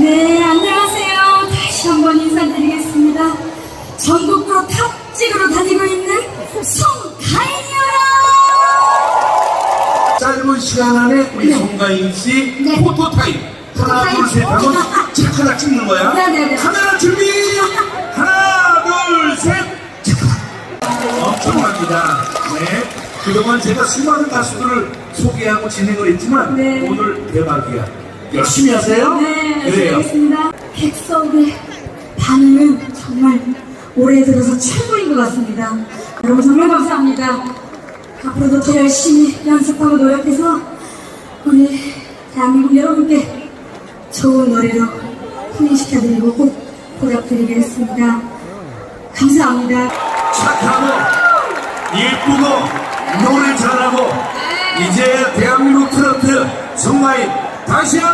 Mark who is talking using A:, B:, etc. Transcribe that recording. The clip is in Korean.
A: 네, 안녕하세요. 다시 한번 인사드리겠습니다. 전국으로 탑직으로 다니고 있는 송가인이어라!
B: 짧은 시간 안에 우리 송가인 씨
A: 네.
B: 포토 타임 하나
A: 포토타임.
B: 둘셋 하면 착 하나 찍는 거야
A: 네, 네, 네.
B: 카메라 준비 하나 둘 셋 엄청납니다 네 그동안 제가 수많은 가수들을 소개하고 진행을 했지만
A: 네.
B: 오늘 대박이야 열심히 하세요
A: 네,
B: 그래요
A: 알겠습니다. 백석의 반응은 정말 올해 들어서 최고인 것 같습니다. 여러분 정말 감사합니다. 앞으로도 더 열심히 연습하고 노력해서 우리 대한민국 여러분께 좋은 노래로 흥행시켜드리고 꼭 보답드리겠습니다. 감사합니다.
B: 착하고 예쁘고 노래 잘하고 이제 대한민국 트로트 성가인 다시 한번 열심히